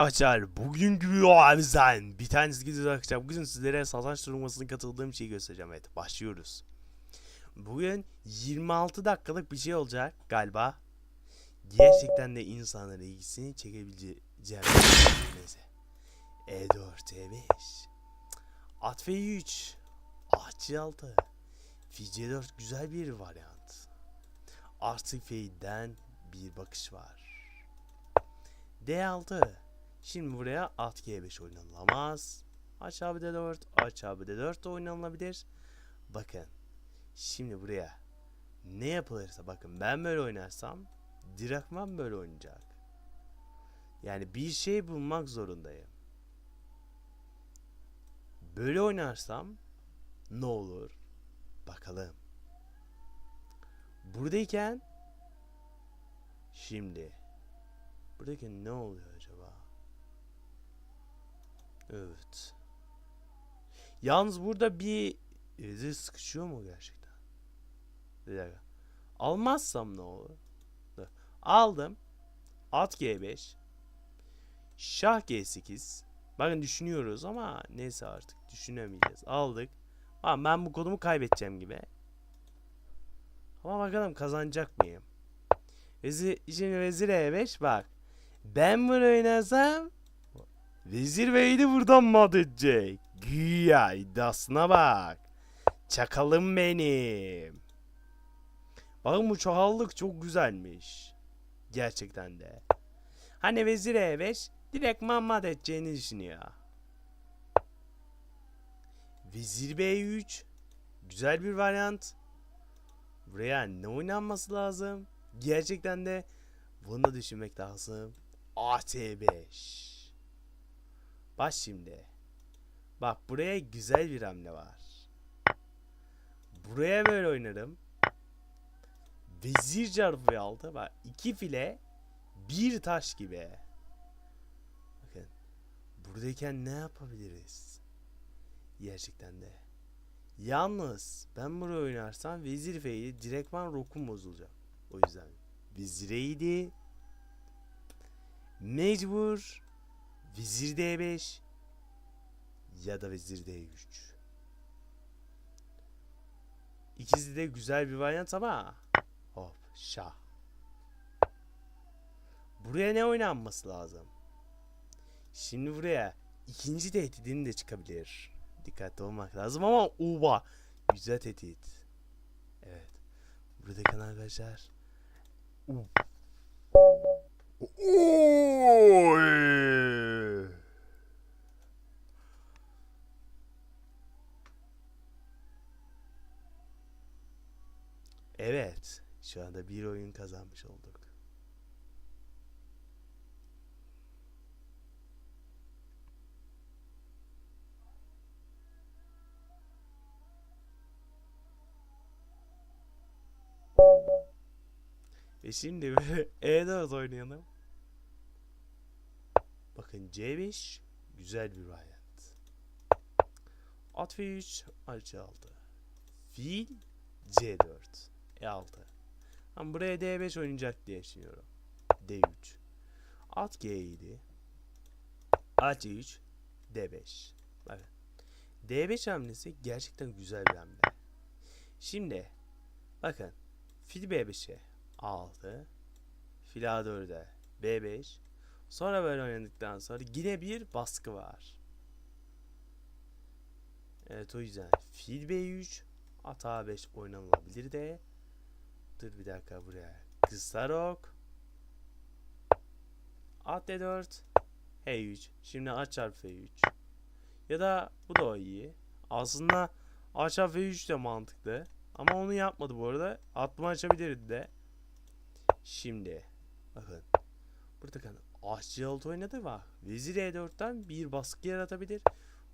Arkadaşlar bugünkü videomuzdan bir tanesi gidiyor arkadaşlar. Bugün sizlere satranç turnuvasına katıldığım şeyi göstereceğim. Evet başlıyoruz. Bugün 26 dakikalık bir şey olacak galiba. Gerçekten de insanların ilgisini çekebileceğim. Neyse. E4, E5. At F3. At C6. F4 güzel bir varyant. Artık F'den bir bakış var. D6. Şimdi buraya at G5 oynanılamaz. Aç abi D4, aç abi D4 de oynanılabilir. Bakın. Şimdi buraya ne yapılırsa bakın ben böyle oynarsam direktman böyle oynayacak. Yani bir şey bulmak zorundayım. Böyle oynarsam ne olur? Bakalım. Buradayken şimdi buradayken ne oluyor acaba? Evet. Yalnız burada bir Ezi sıkışıyor mu gerçekten? Bir dakika. Almazsam ne olur? Aldım. At G5. Şah G8. Bakın düşünüyoruz ama neyse artık düşünemeyeceğiz. Aldık. Ama ben bu konumu kaybedeceğim gibi. Ama bakalım kazanacak mıyım? Vezir, şimdi vezir E5 bak. Ben bunu oynasam Vezir Bey'i buradan mat edecek. Güya iddiasına bak. Çakalım benim. Bakın bu çakallık çok güzelmiş. Gerçekten de. Hani Vezir E5 direkt mat edeceğini düşünüyor. Vezir B3 güzel bir varyant. Buraya ne oynanması lazım? Gerçekten de bunu da düşünmek lazım. AT5. Bak şimdi. Bak buraya güzel bir hamle var. Buraya böyle oynarım. Vezir çarpı altı. Bak iki file bir taş gibi. Bakın. Buradayken ne yapabiliriz? Gerçekten de. Yalnız ben buraya oynarsam vezir feyli direktman rokum bozulacak. O yüzden vezireydi. Mecbur Vezir D5 ya da Vezir D3. İkisi de güzel bir varyant ama hop şah. Buraya ne oynanması lazım? Şimdi buraya ikinci tehdidin de çıkabilir. Dikkatli olmak lazım ama uba güzel tehdit. Evet. Buradaki arkadaşlar. U. Oy. Evet. Şu anda bir oyun kazanmış olduk. Ve şimdi E4 oynayalım. Bakın C5 güzel bir varyant. At F3 C6. Fil C4 E6. Ama buraya D5 oynayacak diye düşünüyorum. D3. At G7. At C3 D5. Bakın. D5 hamlesi gerçekten güzel bir hamle. Şimdi bakın fil B5'e 6 fil A4'e B5 Sonra böyle oynadıktan sonra yine bir baskı var. Evet o yüzden fil B3 at A5 oynanılabilir de. Dur bir dakika buraya. Kısa rok. At D4 H3. Şimdi at çarpı F3. Ya da bu da iyi. Aslında at çarpı F3 de mantıklı. Ama onu yapmadı bu arada. Atma açabilirdi de. Şimdi bakın. Burada kan Ahçı altı oynadı var. Vezir E4'ten bir baskı yaratabilir.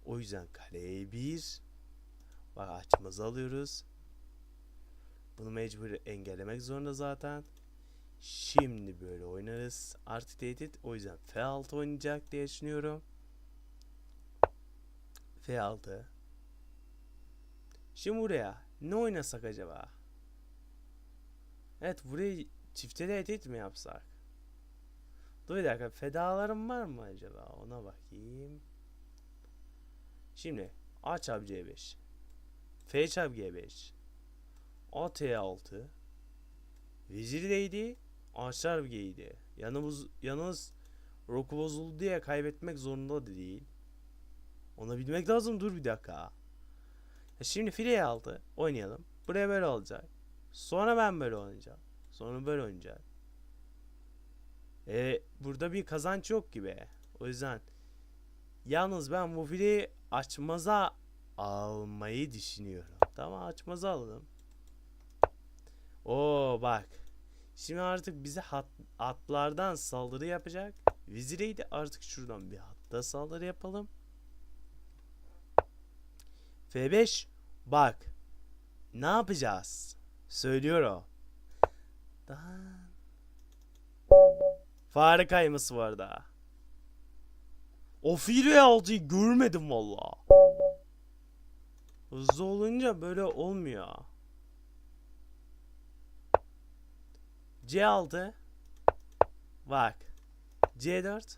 O yüzden kaleye bir. Bak açmazı alıyoruz. Bunu mecbur engellemek zorunda zaten. Şimdi böyle oynarız. Artı tehdit. O yüzden F6 oynayacak diye düşünüyorum. F6. Şimdi buraya ne oynasak acaba? Evet burayı çifte tehdit mi yapsak? Dur bir dakika fedalarım var mı acaba? Ona bakayım. Şimdi A çarpı C5. F çarpı G5. A T6. Vezir değdi. A çarpı G'ydi. Yalnız, yalnız roku bozuldu diye kaybetmek zorunda da değil. Onu bilmek lazım. Dur bir dakika. Şimdi fileye aldı. Oynayalım. Buraya böyle olacak. Sonra ben böyle oynayacağım. Sonra böyle oynayacağım. E, burada bir kazanç yok gibi. O yüzden yalnız ben bu fileyi açmaza almayı düşünüyorum. Tamam açmaza alalım. Oo bak. Şimdi artık bize hat, atlardan saldırı yapacak. Vizireydi artık şuradan bir hatta saldırı yapalım. F5 bak. Ne yapacağız? Söylüyorum. Daha Fare kayması var daha. O file altıyı görmedim valla. Hızlı olunca böyle olmuyor. C6 Bak C4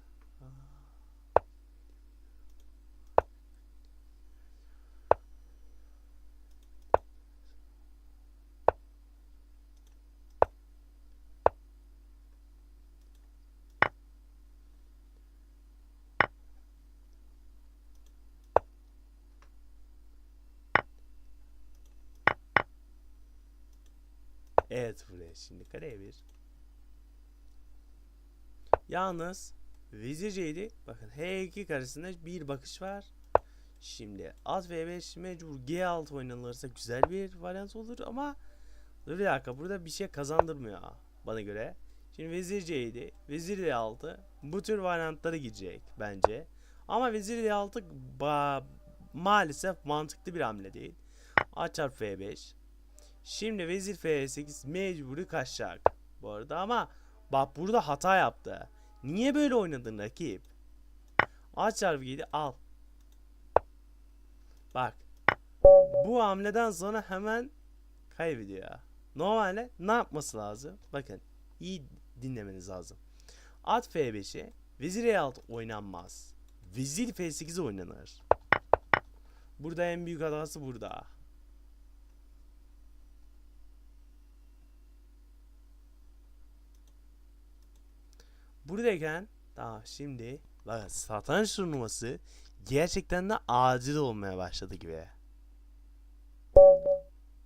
Evet buraya şimdi kareye bir. Yalnız Vezir C'ydi. Bakın H2 karşısında bir bakış var. Şimdi at V5 mecbur G6 oynanırsa güzel bir varyant olur ama dur bir dakika burada bir şey kazandırmıyor bana göre. Şimdi Vezir C'ydi. Vezir D6 bu tür varyantlara gidecek bence. Ama Vezir D6 ba- maalesef mantıklı bir hamle değil. At çarpı F5 Şimdi vezir F8 mecburi kaçacak. Bu arada ama bak burada hata yaptı. Niye böyle oynadın rakip? A çarpı 7 al. Bak. Bu hamleden sonra hemen kaybediyor. Normalde ne yapması lazım? Bakın iyi dinlemeniz lazım. At F5'e vezir E6 oynanmaz. Vezir F8 oynanır. Burada en büyük hatası burada. Buradayken tamam şimdi bakın satranç turnuvası gerçekten de acil olmaya başladı gibi.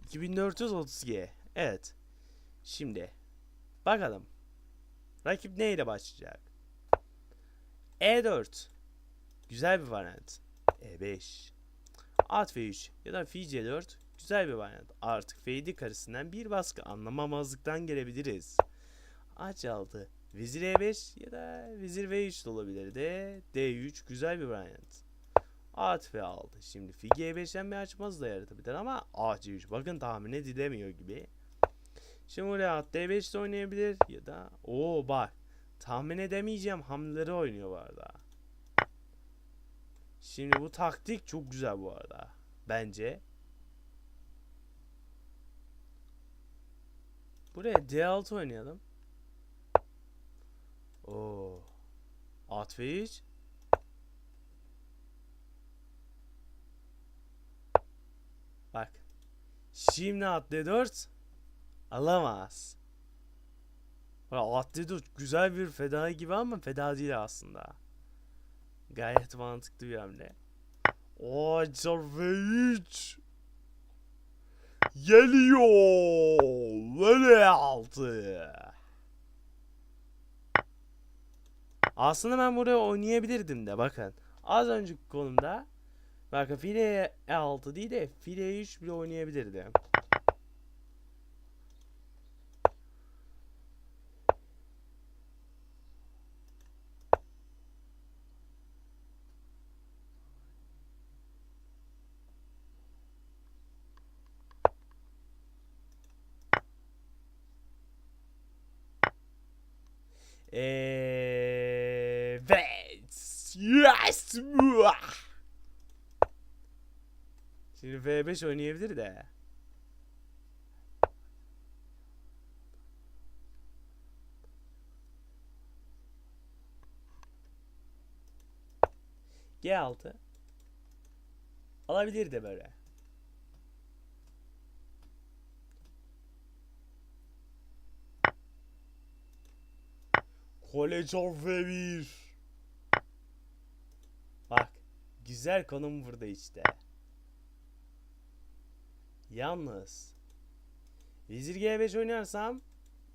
2432 evet. Şimdi bakalım rakip neyle başlayacak? E4 güzel bir varyant. E5 At F3 ya da Fi C4 güzel bir varyant. Artık F7 karısından bir baskı anlamamazlıktan gelebiliriz. H6 Vezir E5 ya da Vezir V3 de olabilirdi. D3 güzel bir varyant. At F6. Şimdi Fi G5'ten bir açmaz da yaratabilir ama At C3 bakın tahmin edilemiyor gibi. Şimdi buraya at D5 de oynayabilir ya da o bak tahmin edemeyeceğim hamleleri oynuyor bu arada. Şimdi bu taktik çok güzel bu arada. Bence. Buraya D6 oynayalım. Oo. At ve hiç. Bak. Şimdi at D4 alamaz. At D4 güzel bir feda gibi ama feda değil aslında. Gayet mantıklı bir hamle. O V3 geliyor. Böyle altı. Aslında ben buraya oynayabilirdim de bakın. Az önceki konumda bakın file E6 değil de file 3 bile oynayabilirdim. Evet. Şimdi V5 oynayabilir de. G6 alabilir de böyle. College of V1 Güzel konum burada işte. Yalnız. Vezir G5 oynarsam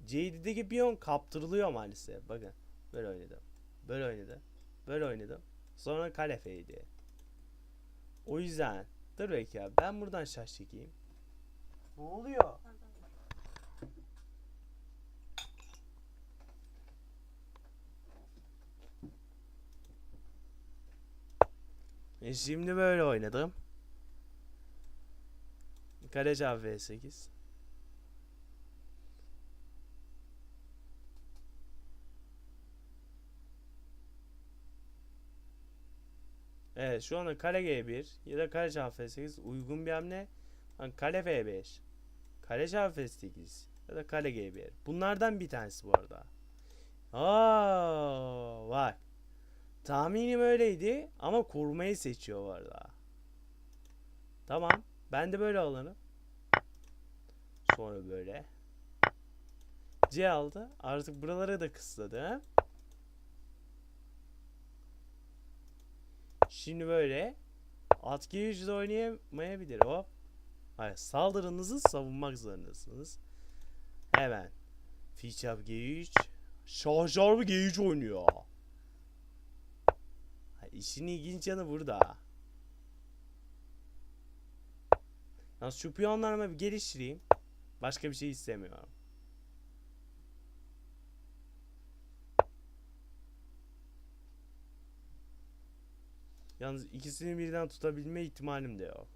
C7'deki piyon kaptırılıyor maalesef. Bakın. Böyle oynadım. Böyle oynadım. Böyle oynadım. Sonra kale F7. O yüzden dur belki ben buradan şaş çekeyim. Ne oluyor? E şimdi böyle oynadım. Kaleci abi V8. Evet şu anda kale G1 ya da kale F8 uygun bir hamle. Hani kale F5. Kale F8 ya da kale G1. Bunlardan bir tanesi bu arada. Aa, vay. Tahminim öyleydi ama korumayı seçiyor bu arada. Tamam. Ben de böyle alalım. Sonra böyle. C aldı. Artık buraları da kısladı. Şimdi böyle at G3'de oynayamayabilir o. Hayır, saldırınızı savunmak zorundasınız. Hemen. Fiçap G3. Şahşar bir G3 oynuyor. İşin ilginç yanı burada. Yalnız şu piyonlarımı bir geliştireyim. Başka bir şey istemiyorum. Yalnız ikisini birden tutabilme ihtimalim de yok.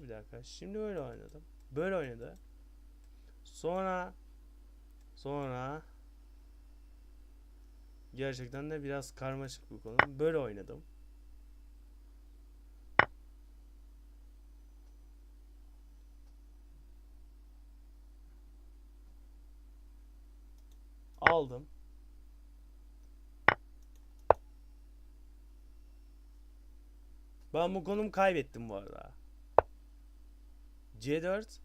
Bir dakika. Şimdi böyle oynadım. Böyle oynadı. Sonra sonra gerçekten de biraz karmaşık bir konu. Böyle oynadım. Aldım. Ben bu konumu kaybettim bu arada. C4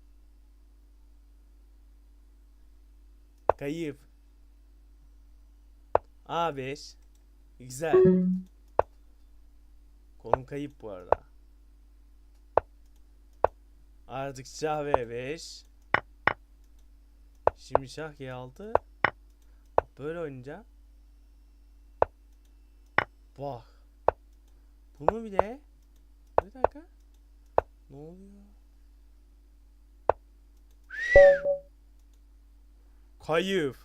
Kayıp. A5 Güzel. Konum kayıp bu arada. Artık şah V5 Şimdi şah G6 Böyle oynayacağım Bak Bunu bile. Bir dakika. Ne oluyor Kayıp.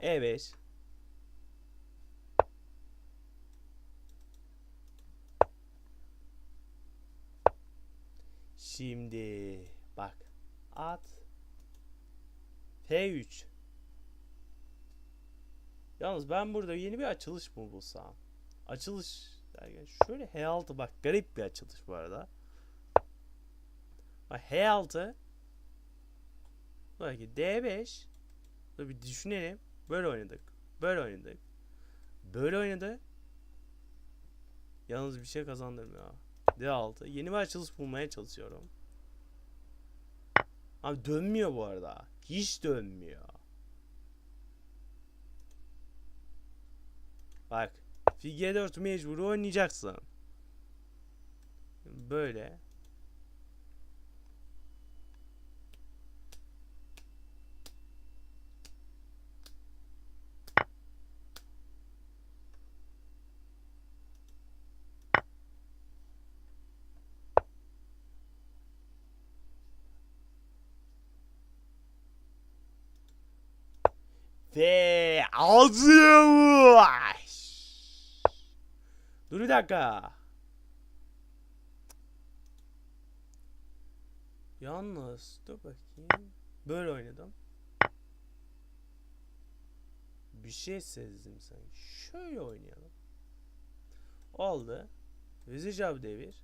Evet. Şimdi bak. At. F3. Yalnız ben burada yeni bir açılış mı bulsam? Açılış derken şöyle H6 bak garip bir açılış bu arada. Bak H6 Belki D5 Dur bir düşünelim. Böyle oynadık. Böyle oynadık. Böyle oynadı. Yalnız bir şey kazandırmıyor. D6. Yeni bir açılış bulmaya çalışıyorum. Abi dönmüyor bu arada. Hiç dönmüyor. Bak. Fig 4 mecbur oynayacaksın. Böyle. Ve alıyormuş. Dur bir dakika. Yalnız dur bakayım. Böyle oynadım. Bir şey sezdim sanki. Şöyle oynayalım. Oldu. Vezir çabı devir.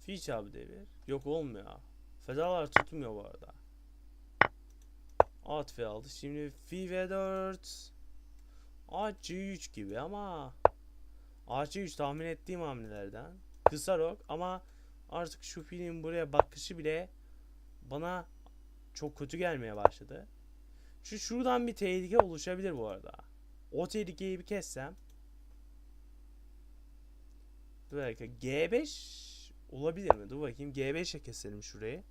Fi çabı devir. Yok olmuyor. Fedalar tutmuyor bu arada. At fi aldı. Şimdi fi v4. At c3 gibi ama At c3 tahmin ettiğim hamlelerden. Kısa rok ama artık şu filin buraya bakışı bile bana çok kötü gelmeye başladı. Şu şuradan bir tehlike oluşabilir bu arada. O tehlikeyi bir kessem. Dur dakika. G5 olabilir mi? Dur bakayım. G5'e keselim şurayı.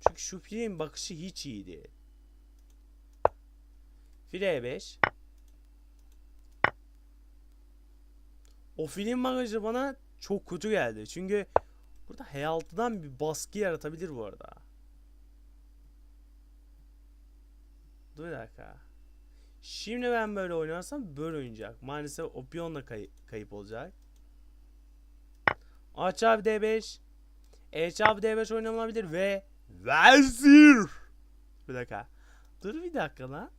Çünkü şu filin bakışı hiç iyi değil. File 5. O film bagajı bana çok kötü geldi. Çünkü burada H6'dan bir baskı yaratabilir bu arada. Dur bir dakika. Şimdi ben böyle oynarsam böyle oynayacak. Maalesef o piyon da kay- kayıp olacak. Aç abi D5. Eç abi D5 oynanabilir ve Vezir. Bir dakika. Dur bir dakika lan.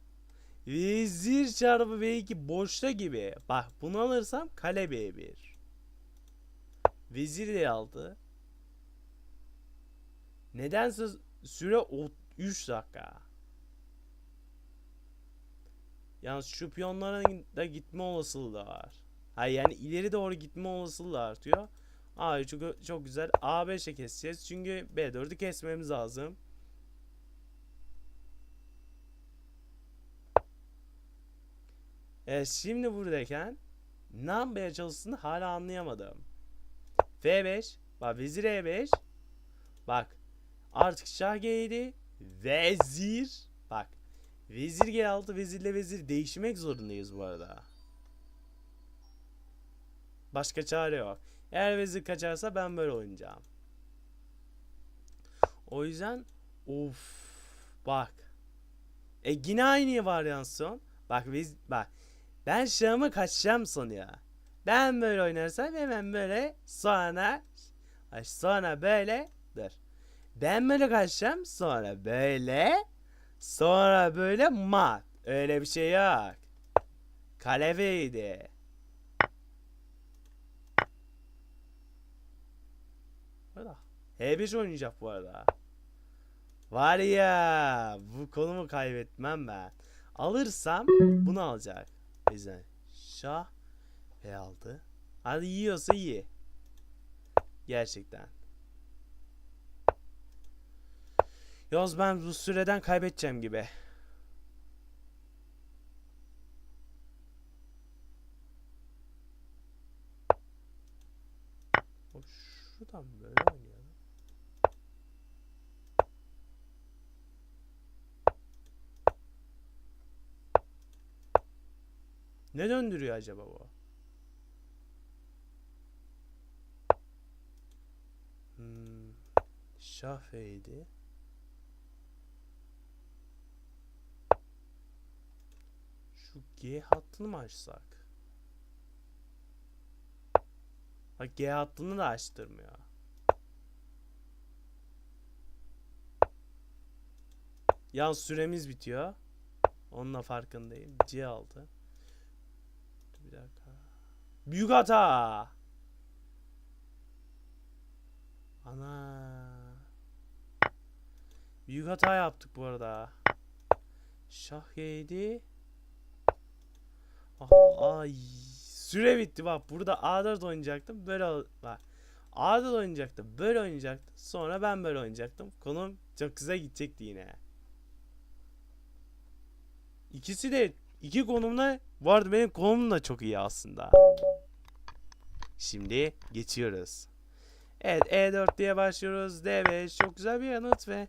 Vezir çarpı V2 boşta gibi. Bak bunu alırsam kale B1. Vezir de aldı. Nedense süre o 3 dakika. Yalnız şu piyonların da gitme olasılığı da var. Ha yani ileri doğru gitme olasılığı da artıyor. Aa çok, çok güzel. A5'e keseceğiz. Çünkü B4'ü kesmemiz lazım. Evet şimdi buradayken ne yapmaya çalıştığını hala anlayamadım. F5. Bak vezir E5. Bak. Artık şah G7. Vezir. Bak. Vezir G6. Vezirle vezir değişmek zorundayız bu arada. Başka çare yok. Eğer vezir kaçarsa ben böyle oynayacağım. O yüzden of bak. E yine aynı varyasyon. Bak biz bak. Ben şahımı kaçacağım sanıyor. Ben böyle oynarsam hemen böyle sonra sonra böyle dur. Ben böyle kaçacağım sonra böyle sonra böyle mat. Öyle bir şey yok. Kaleveydi. Burada. H5 oynayacak bu arada. Var ya bu konumu kaybetmem ben. Alırsam bunu alacak. O yüzden şah H aldı. Hadi yiyorsa iyi. Gerçekten. Yalnız ben bu süreden kaybedeceğim gibi. Şuradan böyle oynayalım. Ne döndürüyor acaba bu? Hmm. Şah F'ydi. Şu G hattını mı açsak? Bak G hattını da açtırmıyor. Yalnız süremiz bitiyor. Onunla farkındayım. C aldı. Dakika. Büyük hata. Ana. Büyük hata yaptık bu arada. Şah yedi. Ah, ay. Süre bitti bak. Burada A4 oynayacaktım. Böyle bak. A4 oynayacaktım. Böyle oynayacaktım. Sonra ben böyle oynayacaktım. Konum çok güzel gidecekti yine. İkisi de iki konumda vardı. Benim konumum da çok iyi aslında. Şimdi geçiyoruz. Evet E4 diye başlıyoruz. D5 çok güzel bir yanıt ve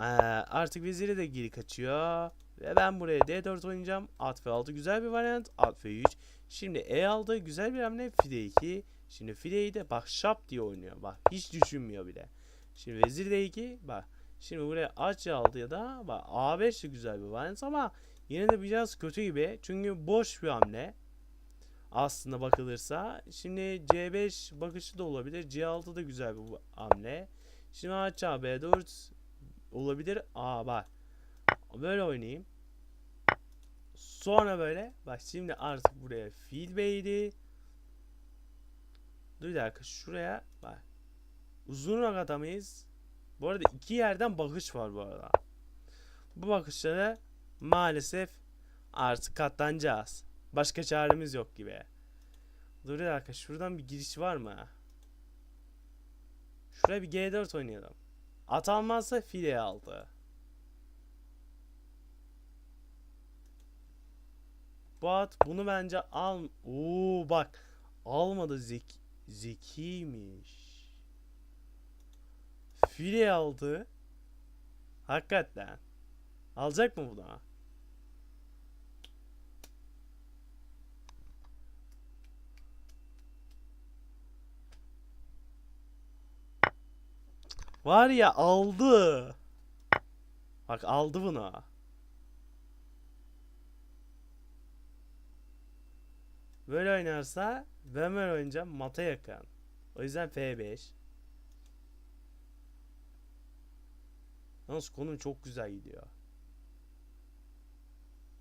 eee, artık veziri de geri kaçıyor. Ve ben buraya D4 oynayacağım. At F6 güzel bir varyant. At F3. Şimdi E6 güzel bir hamle. Fide 2. Şimdi fideyi de bak şap diye oynuyor. Bak hiç düşünmüyor bile. Şimdi vezir D2. Bak. Şimdi buraya aç aldı ya da bak A5 de güzel bir varyant ama yine de biraz kötü gibi. Çünkü boş bir hamle. Aslında bakılırsa. Şimdi C5 bakışı da olabilir. C6 da güzel bir hamle. Şimdi aç B4 olabilir. Aa bak. Böyle oynayayım. Sonra böyle. Bak şimdi artık buraya fil beydi. Dur bir dakika şuraya bak. Uzun rak. Bu arada iki yerden bakış var bu arada. Bu bakışları maalesef artık katlanacağız. Başka çaremiz yok gibi. Dur bir dakika şuradan bir giriş var mı? Şuraya bir G4 oynayalım. At almazsa file aldı. Bu at bunu bence al. Oo bak. Almadı zeki zekiymiş. File aldı. Hakikaten. Alacak mı bunu? Var ya aldı. Bak aldı bunu. Böyle oynarsa ben böyle oynayacağım mata yakın. O yüzden F5. Yalnız konum çok güzel gidiyor.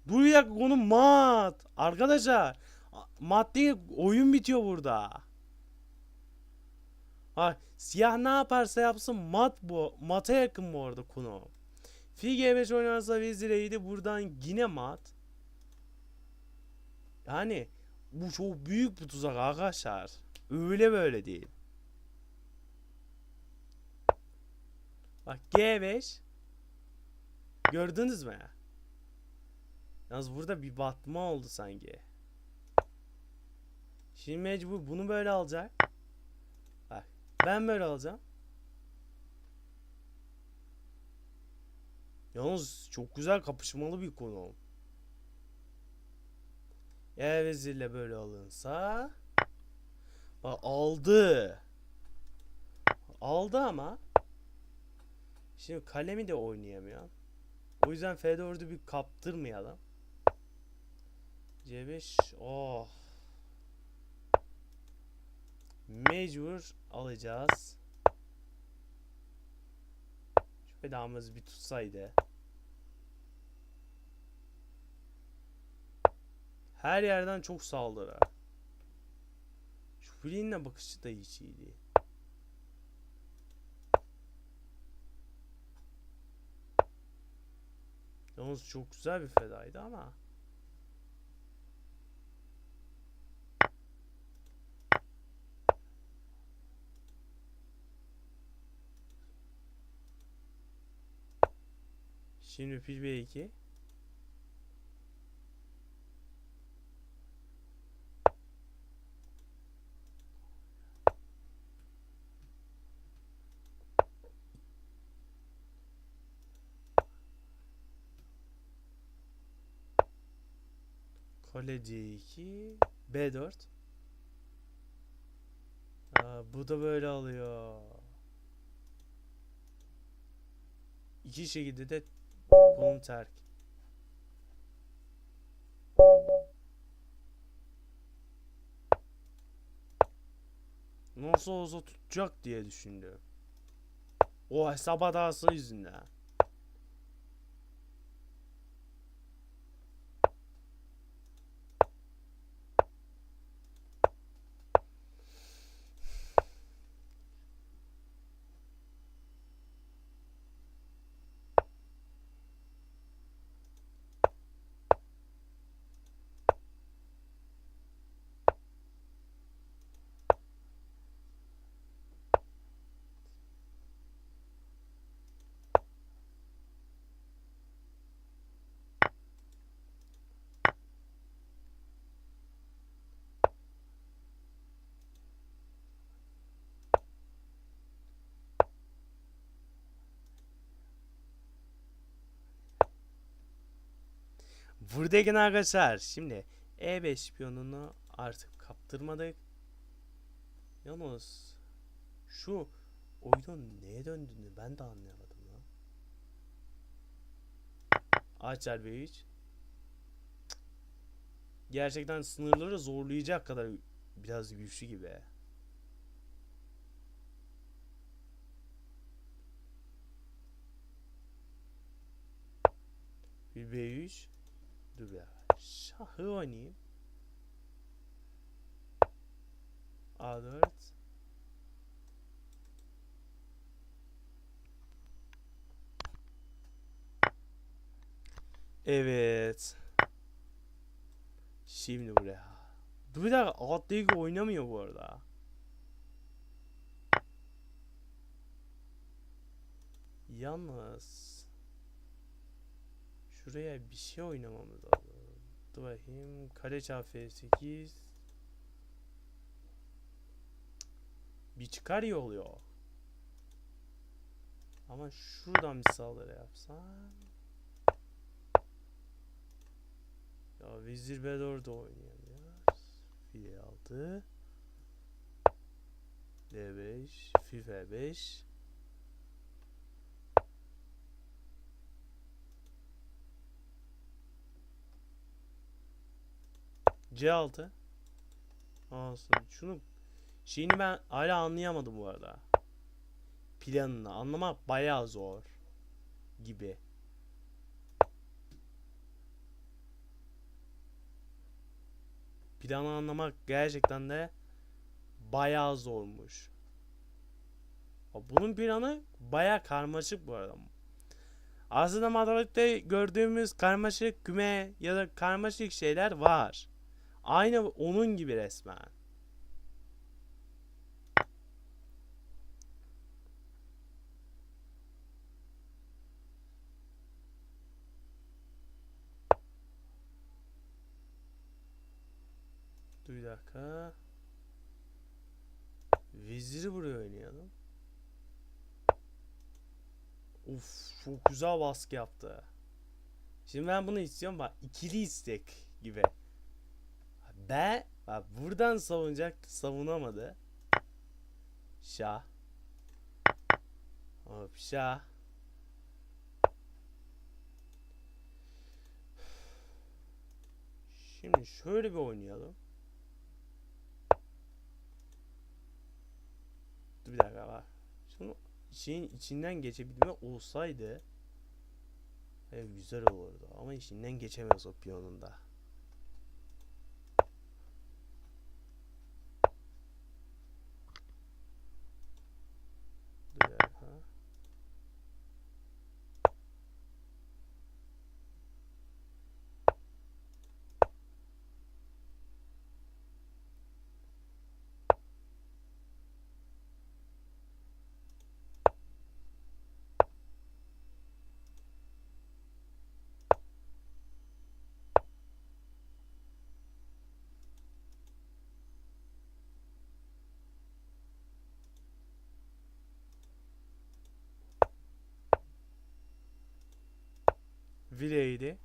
Dur ya konum mat. Arkadaşlar mat değil oyun bitiyor burada. Ha siyah ne yaparsa yapsın mat bu. Mata yakın bu arada konu. Fi G5 oynarsa vezireydi buradan yine mat. Yani bu çok büyük bir tuzak arkadaşlar. Öyle böyle değil. Bak G5 Gördünüz mü? Yalnız burada bir batma oldu sanki. Şimdi mecbur bunu böyle alacak. Ben böyle alacağım. Yalnız çok güzel kapışmalı bir konu. Eğer vezirle böyle alınsa Bak aldı. Aldı ama Şimdi kalemi de oynayamıyor. O yüzden F4'ü bir kaptırmayalım. C5 oh. Mecbur alacağız. Şu pedamız bir tutsaydı. Her yerden çok saldırı. Şu Flea'nın bakışı da hiç iyi değil. Yalnız çok güzel bir fedaydı ama. Şimdi pil B2. Kale C2 B4 Aa, bu da böyle alıyor. İki şekilde de konum terk. Nasıl olsa tutacak diye düşündüm. O hesap hatası yüzünden. Buradayken arkadaşlar şimdi E5 piyonunu artık kaptırmadık. Yalnız şu oyunun neye döndüğünü ben de anlayamadım lan. Açar B3 Gerçekten sınırları zorlayacak kadar biraz güçlü gibi. Bir B3 Dur dakika. Şahı oynayayım. Aa A4. Evet. Şimdi buraya. Dur bir dakika alt lig oynamıyor bu arada. Yalnız şuraya bir şey oynamamız lazım. Dur bakayım. Kare çarpı F8 bir çıkar iyi oluyor. Ama şuradan bir saldırı yapsam. Ya Vezir B4 da oynayamıyoruz. File 6 D5 FIFA 5 C6 Olsun. Şunu şeyini ben hala anlayamadım bu arada. Planını anlamak bayağı zor gibi. Planı anlamak gerçekten de bayağı zormuş. Bunun planı bayağı karmaşık bu arada. Aslında matematikte gördüğümüz karmaşık küme ya da karmaşık şeyler var. Aynı onun gibi resmen. Dur bir dakika. Veziri buraya oynayalım. Uf çok güzel baskı yaptı. Şimdi ben bunu istiyorum bak ikili istek gibi. Ben bak buradan savunacaktı savunamadı. Şah. Hop şah. Şimdi şöyle bir oynayalım. Dur bir dakika bak. Şunu şeyin içinden geçebilme olsaydı evet, güzel olurdu ama içinden geçemez o piyonun da. Dur bir dakika. Vileydi.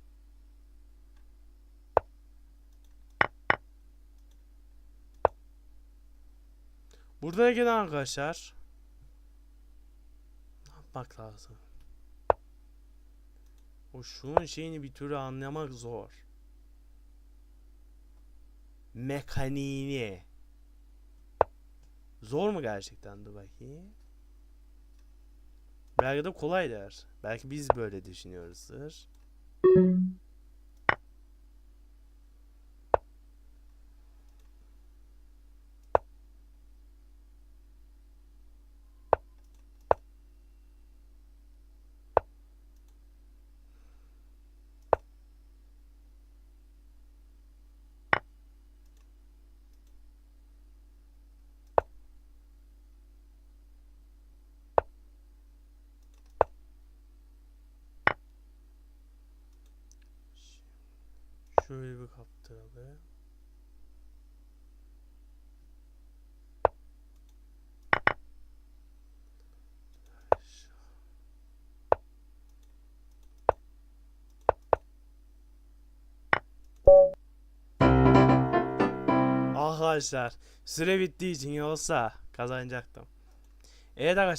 Burada gelen arkadaşlar ne yapmak lazım? O şunun şeyini bir türlü anlamak zor. Mekaniğini. Zor mu gerçekten? Dur bakayım. Belki de kolaydır. Belki biz böyle düşünüyoruzdur. Thank you. Şöyle bir kaptıralım. Arkadaşlar süre bittiği için yoksa kazanacaktım. Evet arkadaşlar.